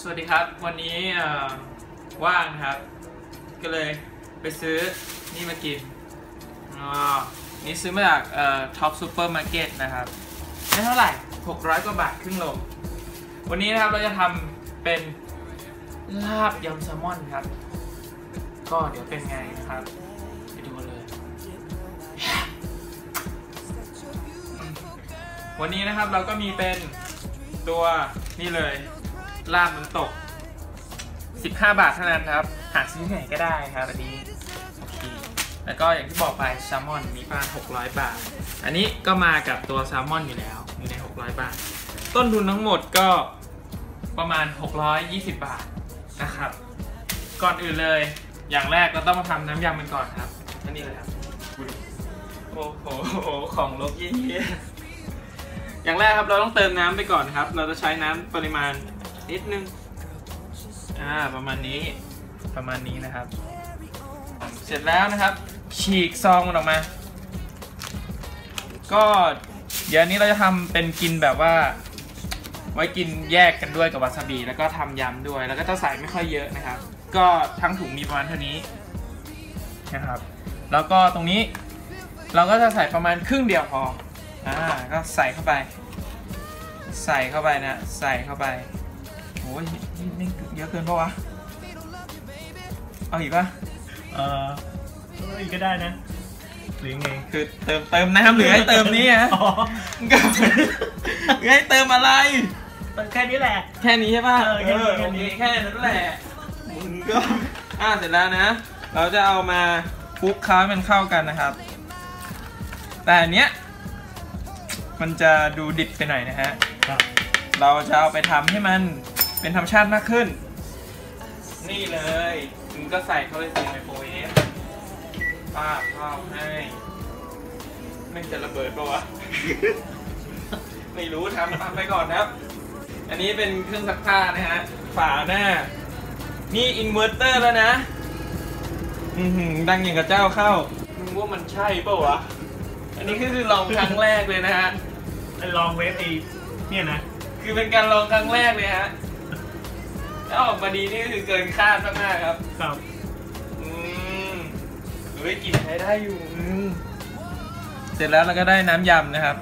สวัสดีครับ วันนี้ว่างครับ ก็เลยไปซื้อนี่มากินอ๋อนี่ซื้อมาจากท็อปซูเปอร์มาร์เก็ตนะครับไม่เท่าไหร่ 600 กว่าบาทครึ่งโลวันนี้นะครับเราจะทำเป็นลาบยำแซลมอนครับ ก็เดี๋ยวเป็นไงนะครับ ไปดูเลย วันนี้นะครับเราก็มีเป็นตัวนี่เลย ลาบน้ำตก 15 บาทเท่านั้นครับ หาซื้อไหนก็ได้ครับอันนี้โอเคแล้วก็อย่างที่บอกไปแซลมอนมีประมาณ600 บาท อันนี้ก็มากับตัวแซลมอนอยู่แล้วอยู่ใน 600 บาท ต้นทุนทั้งหมดก็ประมาณ 620 บาทนะครับ ก่อนอื่นเลยอย่างแรกเราต้องมาทำน้ำยำกันก่อนครับอันนี้เลยครับโอ้โหของลบเยี่ยอย่างแรกครับเราต้องเติมน้ำไปก่อนครับ เราจะใช้น้ำปริมาณ นิดนึง อ่า ประมาณนี้ ประมาณนี้นะครับ เสร็จแล้วนะครับ ฉีกซองมันออกมา ก็เดี๋ยวนี้เราจะทำเป็นกินแบบว่า ไว้กินแยกกันด้วยกับวาซาบิ แล้วก็ทำยำด้วย แล้วก็จะใส่ไม่ค่อยเยอะนะครับ ก็ทั้งถุงมีประมาณเท่านี้นะครับ แล้วก็ตรงนี้เราก็จะใส่ประมาณครึ่งเดียวพอ อ่า ก็ใส่เข้าไป ใส่เข้าไปนะ ใส่เข้าไป โอ้ยนี่นี่เยอะเกินปะวะ เอาอีกปะเออเอ้ยก็ได้นะหรือไงคือเติมเติมน้ำหรือให้เติมนี่ฮะอ๋อก็หรือให้เติมอะไร แค่นี้แหละ แค่นี้ใช่ป่ะเออแค่นี้โอเคแค่นั้นแหละมึงก็อ่าเสร็จแล้วนะ เราจะเอามาคลุกเคล้าให้มันเข้ากันนะครับ แต่อันเนี้ยมันจะดูดิบไปหน่อยนะฮะครับเราจะเอาไปทำให้มัน เป็นธรรมชาติมากขึ้น นี่เลยมึงก็ใส่เข้าไปในไมโครเวฟป้าบเข้าให้ ไม่งจะระเบิดปะวะ ไม่รู้ทำทำไปก่อนนะครับ อันนี้เป็นเครื่องซักผ้านะฮะ ฝาหน้า นี่อินเวอร์เตอร์แล้วนะ อือหือดังอย่างกับเจ้าเข้ามึงว่ามันใช่ปะวะ อันนี้คือลองครั้งแรกเลยนะฮะ ลองเวฟไอีเนี่ยนะ คือเป็นการลองครั้งแรกเลยฮะ ถ้าออกมาดีนี่คือเกินคาดมากๆครับ ครับ อืมเฮ้ยกินใช้ได้อยู่ อืมเสร็จแล้วเราก็ได้น้ำยำนะครับ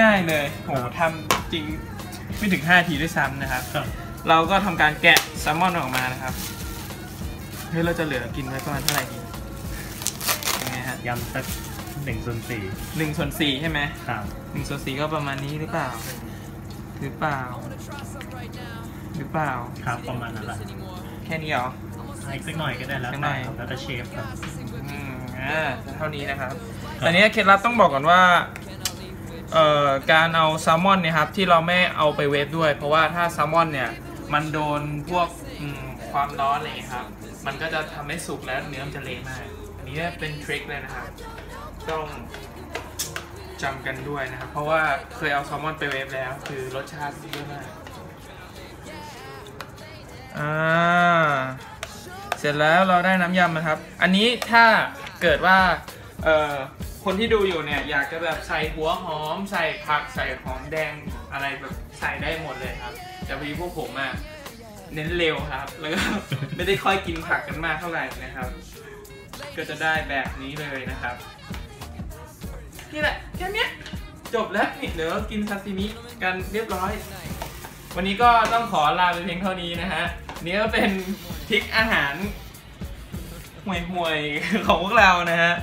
ง่ายๆเลยโหทำจริงไม่ถึง5ทีด้วยซ้ำนะครับ ครับ เราก็ทำการแกะแซลมอนออกมานะครับ เฮ้ยเราจะเหลือกินไว้ประมาณเท่าไหร่ดียังไงฮะยำสักหนึ่งส่วนสี่หนึ่งส่วนสี่ใช่ไหมครับ หนึ่งส่วนสี่ก็ประมาณนี้หรือเปล่า หรือเปล่า หรือเปล่า ครับประมาณนั้นแหละแค่นี้เหรอให้อีกสักหน่อยก็ได้แล้วสักหน่แต่อยครับแล้วแต่เชฟครับอืมอ่าเท่านี้นะครับแต่เนี้ยเคล็ดลับต้องบอกก่อนว่าเอ่อการเอาแซลมอนเนี่ยครับที่เราไม่เอาไปเวฟด้วย เพราะว่าถ้าแซลมอนเนี่ยมันโดนพวกอืมความร้อนอะไรอย่างเงี้ยครับ มันก็จะทำให้สุกแล้วเนื้อมันจะเละมาก อันนี้เป็นทริคเลยนะครับ ต้องจำกันด้วยนะครับ เพราะว่าเคยเอาแซลมอนไปเวฟแล้ว คือรสชาติเยอะมาก อ่าเสร็จแล้วเราได้น้ำยำนะครับ อันนี้ถ้าเกิดว่าเอ่อคนที่ดูอยู่เนี่ยอยากจะแบบใส่หัวหอม ใส่ผักใส่หอมแดงอะไรแบบใส่ได้หมดเลยครับ แต่พอดีพวกผมอะเน้นเร็วครับ แล้วก็ ไม่ได้ค่อยกินผักกันมากเท่าไหร่นะครับ ก็จะได้แบบนี้เลยนะครับนี่แหละแค่เนี้ยจบแล้วนี่เดี๋ยวกินซาซิมิกันเรียบร้อย วันนี้ก็ต้องขอลาไปเพียงเท่านี้นะฮะ นี่ก็เป็นทิกอาหารห่วยๆของพวกเรานะฮะ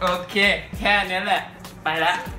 โอเค แค่นี้แหละ ไปละบ